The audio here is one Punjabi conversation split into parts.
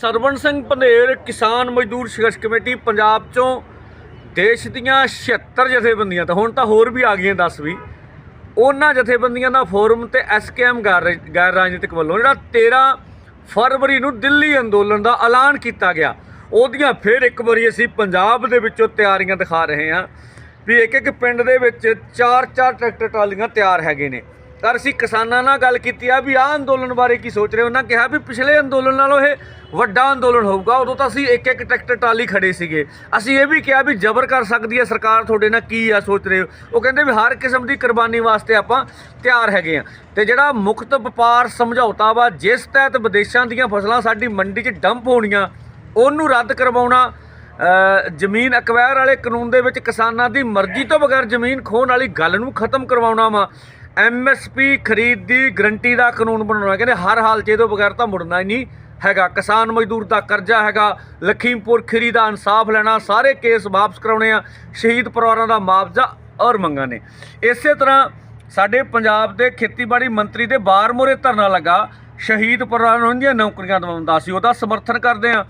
ਸਰਵਣ ਸਿੰਘ ਪੰਧੇਰ ਕਿਸਾਨ ਮਜ਼ਦੂਰ ਸੰਘਰਸ਼ ਕਮੇਟੀ ਪੰਜਾਬ ਚੋਂ ਦੇਸ਼ ਦੀਆਂ 76 ਜਥੇਬੰਦੀਆਂ, ਤਾਂ ਹੁਣ ਤਾਂ ਹੋਰ ਵੀ ਆ ਗਈਆਂ 10 ਵੀ, ਉਹਨਾਂ ਜਥੇਬੰਦੀਆਂ ਦਾ ਫੋਰਮ ਤੇ ਐਸਕੇਐਮ ਗੈਰ ਗੈਰ ਰਾਜਨੀਤਿਕ ਵੱਲੋਂ, ਜਿਹੜਾ 13 ਫਰਵਰੀ ਨੂੰ ਦਿੱਲੀ ਅੰਦੋਲਨ ਦਾ ਐਲਾਨ ਕੀਤਾ ਗਿਆ, ਉਹਦੀਆਂ ਫਿਰ ਇੱਕ ਵਾਰੀ ਅਸੀਂ ਪੰਜਾਬ ਦੇ ਵਿੱਚੋਂ ਤਿਆਰੀਆਂ ਦਿਖਾ ਰਹੇ ਹਾਂ ਵੀ ਇੱਕ ਇੱਕ ਪਿੰਡ ਦੇ ਵਿੱਚ ਚਾਰ ਚਾਰ ਟਰੈਕਟਰ ਟਰਾਲੀਆਂ ਤਿਆਰ ਹੈਗੇ ਨੇ। ਤਾਂ ਅਸੀਂ ਕਿਸਾਨਾਂ ਨਾਲ ਗੱਲ ਕੀਤੀ ਆ ਵੀ ਆਹ ਅੰਦੋਲਨ ਬਾਰੇ ਕੀ ਸੋਚ ਰਹੇ ਹੋ? ਉਹਨਾਂ ਕਿਹਾ ਵੀ ਪਿਛਲੇ ਅੰਦੋਲਨ ਨਾਲੋਂ ਇਹ ਵੱਡਾ ਅੰਦੋਲਨ ਹੋਊਗਾ। ਉਦੋਂ ਤਾਂ ਅਸੀਂ ਇੱਕ ਇੱਕ ਟਰੈਕਟਰ ਟਰਾਲੀ ਖੜੇ ਸੀਗੇ। ਅਸੀਂ ਇਹ ਵੀ ਕਿਹਾ ਵੀ ਜ਼ਬਰ ਕਰ ਸਕਦੀ ਹੈ ਸਰਕਾਰ ਤੁਹਾਡੇ ਨਾਲ ਕੀ ਆ ਸੋਚ ਰਹੇ ਹੋ? ਉਹ ਕਹਿੰਦੇ ਵੀ ਹਰ ਕਿਸਮ ਦੀ ਕੁਰਬਾਨੀ ਵਾਸਤੇ ਆਪਾਂ ਤਿਆਰ ਹੈਗੇ ਆ। ਤੇ ਜਿਹੜਾ ਮੁਕਤ ਵਪਾਰ ਸਮਝੌਤਾ ਵਾ, ਜਿਸ ਤਹਿਤ ਵਿਦੇਸ਼ਾਂ ਦੀਆਂ ਫਸਲਾਂ ਸਾਡੀ ਮੰਡੀ 'ਚ ਡੰਪ ਹੋਣੀਆਂ, ਉਹਨੂੰ ਰੱਦ ਕਰਵਾਉਣਾ ਜ਼ਮੀਨ ਅਕਵਾਇਰ ਵਾਲੇ ਕਾਨੂੰਨ ਦੇ ਵਿੱਚ ਕਿਸਾਨਾਂ ਦੀ ਮਰਜ਼ੀ ਤੋਂ ਬਗੈਰ ਜ਼ਮੀਨ ਖੋਹਣ ਵਾਲੀ ਗੱਲ ਨੂੰ ਖਤਮ ਕਰਵਾਉਣਾ ਵਾ। ਐਮਐਸਪੀ ਖਰੀਦ ਦੀ ਗਰੰਟੀ ਦਾ ਕਾਨੂੰਨ ਬਣਾਉਣਾ, ਕਹਿੰਦੇ ਹਰ ਹਾਲ 'ਚ ਇਹਦੇ ਬਗੈਰ ਤਾਂ ਮੁੜਨਾ ਹੀ ਨਹੀਂ ਹੈਗਾ। ਕਿਸਾਨ ਮਜ਼ਦੂਰ ਦਾ ਕਰਜ਼ਾ ਹੈਗਾ, ਲਖੀਮਪੁਰ ਖੀਰੀ ਦਾ ਇਨਸਾਫ ਲੈਣਾ, ਸਾਰੇ ਕੇਸ ਵਾਪਸ ਕਰਾਉਣੇ ਆ, ਸ਼ਹੀਦ ਪਰਿਵਾਰਾਂ ਦਾ ਮੁਆਵਜ਼ਾ ਔਰ ਮੰਗਾਂ ਨੇ। ਇਸੇ ਤਰ੍ਹਾਂ ਸਾਡੇ ਪੰਜਾਬ ਦੇ ਖੇਤੀਬਾੜੀ ਮੰਤਰੀ ਦੇ ਬਾਰ ਮੋਰੇ ਧਰਨਾ ਲੱਗਾ ਸ਼ਹੀਦ ਪਰਿਵਾਰਾਂ ਨੂੰ ਦੀਆਂ ਨੌਕਰੀਆਂ ਦਿਵਾਉਂਦਾ ਸੀ, ਉਹਦਾ ਸਮਰਥਨ ਕਰਦੇ ਆ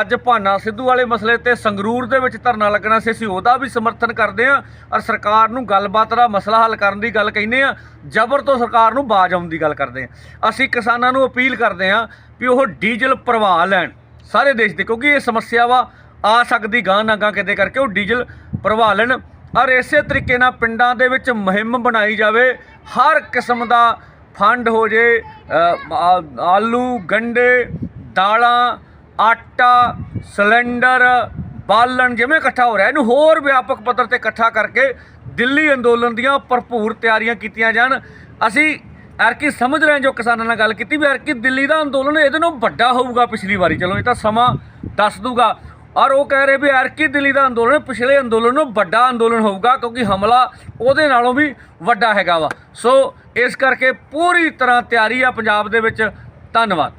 ਅੱਜ ਭਾਨਾ ਸਿੱਧੂ ਵਾਲੇ ਮਸਲੇ ਤੇ ਸੰਗਰੂਰ ਦੇ ਵਿੱਚ ਧਰਨਾ ਲੱਗਣਾ ਸੀ, ਅਸੀਂ ਉਹਦਾ ਵੀ ਸਮਰਥਨ ਕਰਦੇ ਆ ਔਰ ਸਰਕਾਰ ਨੂੰ ਗੱਲਬਾਤ ਦਾ ਮਸਲਾ ਹੱਲ ਕਰਨ ਦੀ ਗੱਲ ਕਹਿੰਦੇ ਆ ਜ਼ਬਰ ਤੋਂ ਸਰਕਾਰ ਨੂੰ ਬਾਜ ਆਉਣ ਦੀ ਗੱਲ ਕਰਦੇ ਆ ਅਸੀਂ ਕਿਸਾਨਾਂ ਨੂੰ ਅਪੀਲ ਕਰਦੇ ਆ ਵੀ ਉਹ ਡੀਜ਼ਲ ਪ੍ਰਵਾਹ ਲੈਣ। ਸਾਰੇ ਦੇਸ਼ ਦੇ, ਕਿਉਂਕਿ ਇਹ ਸਮੱਸਿਆ ਵਾ, ਆ ਸਕਦੀ ਗਾਂ ਨਾ ਗਾਂ ਕਿਤੇ ਕਰਕੇ ਉਹ ਡੀਜ਼ਲ ਪ੍ਰਵਾਹ ਲੈਣ। ਔਰ ਇਸੇ ਤਰੀਕੇ ਨਾਲ ਪਿੰਡਾਂ ਦੇ ਵਿੱਚ ਮੁਹਿੰਮ ਬਣਾਈ ਜਾਵੇ, ਹਰ ਕਿਸਮ ਦਾ ਫੰਡ ਹੋ ਜੇ ਆਲੂ, ਗੰਡੇ, ਦਾਲਾਂ, ਆਟਾ, ਸਿਲੰਡਰ, ਬਾਲਣ, ਜਿਵੇਂ ਇਕੱਠਾ ਹੋ ਰਿਹਾ, ਇਹਨੂੰ ਹੋਰ ਵਿਆਪਕ ਪੱਧਰ ਤੇ ਇਕੱਠਾ ਕਰਕੇ ਦਿੱਲੀ ਅੰਦੋਲਨ ਦੀਆਂ ਭਰਪੂਰ ਤਿਆਰੀਆਂ ਕੀਤੀਆਂ ਜਾਣ। ਅਸੀਂ ਐਰਕੀ ਸਮਝ ਰਹੇ ਹਾਂ ਜੋ ਕਿਸਾਨਾਂ ਨਾਲ ਗੱਲ ਕੀਤੀ ਵੀ ਐਰਕੀ ਦਿੱਲੀ ਦਾ ਅੰਦੋਲਨ ਇਹਦੇ ਨਾਲੋਂ ਵੱਡਾ ਹੋਊਗਾ ਪਿਛਲੀ ਵਾਰੀ। ਚਲੋ, ਇਹ ਤਾਂ ਸਮਾਂ ਦੱਸ ਦੂਗਾ ਔਰ ਉਹ ਕਹਿ ਰਹੇ ਵੀ ਐਰਕੀ ਦਿੱਲੀ ਦਾ ਅੰਦੋਲਨ ਪਿਛਲੇ ਅੰਦੋਲਨ ਨਾਲੋਂ ਵੱਡਾ ਅੰਦੋਲਨ ਹੋਊਗਾ ਕਿਉਂਕਿ ਹਮਲਾ ਉਹਦੇ ਨਾਲੋਂ ਵੀ ਵੱਡਾ ਹੈਗਾ ਵਾ। ਸੋ ਇਸ ਕਰਕੇ ਪੂਰੀ ਤਰ੍ਹਾਂ ਤਿਆਰੀ ਆ ਪੰਜਾਬ ਦੇ ਵਿੱਚ। ਧੰਨਵਾਦ।